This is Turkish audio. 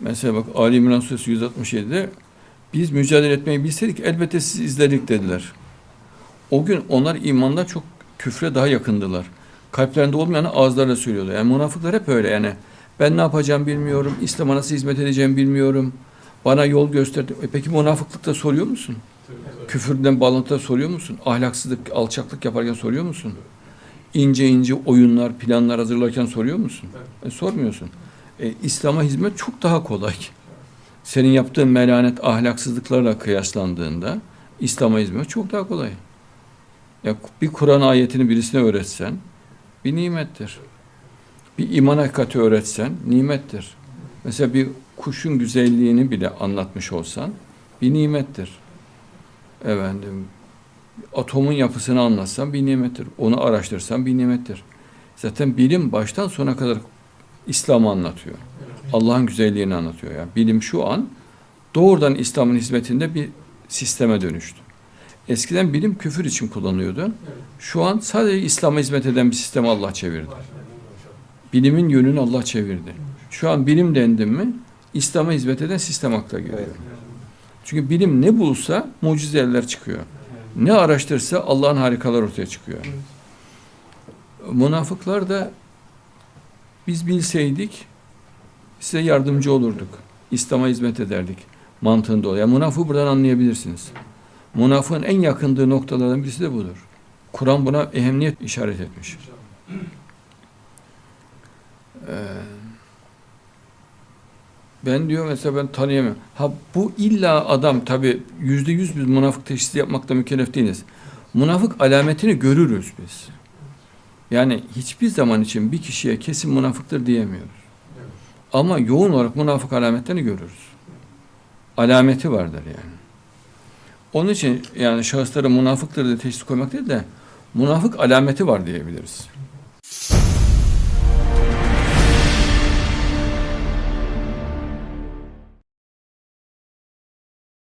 Mesela bak Ali İmran Suresi 167'de biz mücadele etmeyi bilseydik elbette siz izledik dediler. O gün onlar imandan çok küfre daha yakındılar. Kalplerinde olmayanı ağızlarıyla söylüyorlar. Yani münafıklar hep öyle yani. Ben ne yapacağım bilmiyorum. İslam'a nasıl hizmet edeceğim bilmiyorum. Bana yol gösterdi. E peki münafıklıkta soruyor musun? Küfürden bağlantıda soruyor musun? Ahlaksızlık, alçaklık yaparken soruyor musun? İnce ince oyunlar, planlar hazırlarken soruyor musun? E, sormuyorsun. E, İslam'a hizmet çok daha kolay. Senin yaptığın melanet, ahlaksızlıklarla kıyaslandığında İslam'a hizmet çok daha kolay. Ya bir Kur'an ayetini birisine öğretsen bir nimettir. Bir iman hakikati öğretsen nimettir. Mesela bir kuşun güzelliğini bile anlatmış olsan bir nimettir. Efendim atomun yapısını anlatsan bir nimettir. Onu araştırsan bir nimettir. Zaten bilim baştan sona kadar İslam'ı anlatıyor. Allah'ın güzelliğini anlatıyor. Yani bilim şu an doğrudan İslam'ın hizmetinde bir sisteme dönüştü. Eskiden bilim küfür için kullanıyordu. Şu an sadece İslam'a hizmet eden bir sisteme Allah çevirdi. Bilimin yönünü Allah çevirdi. Şu an bilim dendim mi İslam'a hizmet eden sistem akla geliyor. Çünkü bilim ne bulsa mucizeler çıkıyor. Ne araştırsa Allah'ın harikalar ortaya çıkıyor. Münafıklar da biz bilseydik size yardımcı olurduk. İslam'a hizmet ederdik. Mantığında oluyor. Yani münafığı buradan anlayabilirsiniz. Münafığın en yakındığı noktalardan birisi de budur. Kur'an buna ehemmiyet işaret etmiş. Ee, ben diyor mesela ben tanıyamıyorum. Ha bu illa adam tabi yüzde yüz biz münafık teşhisi yapmakta mükellef değiliz. Münafık alametini görürüz biz. Yani hiçbir zaman için bir kişiye kesin münafıktır diyemiyoruz. Ama yoğun olarak münafık alametlerini görürüz. Alameti vardır yani. Onun için yani şahıslara münafıktır diye teşhis koymak değil de münafık alameti var diyebiliriz.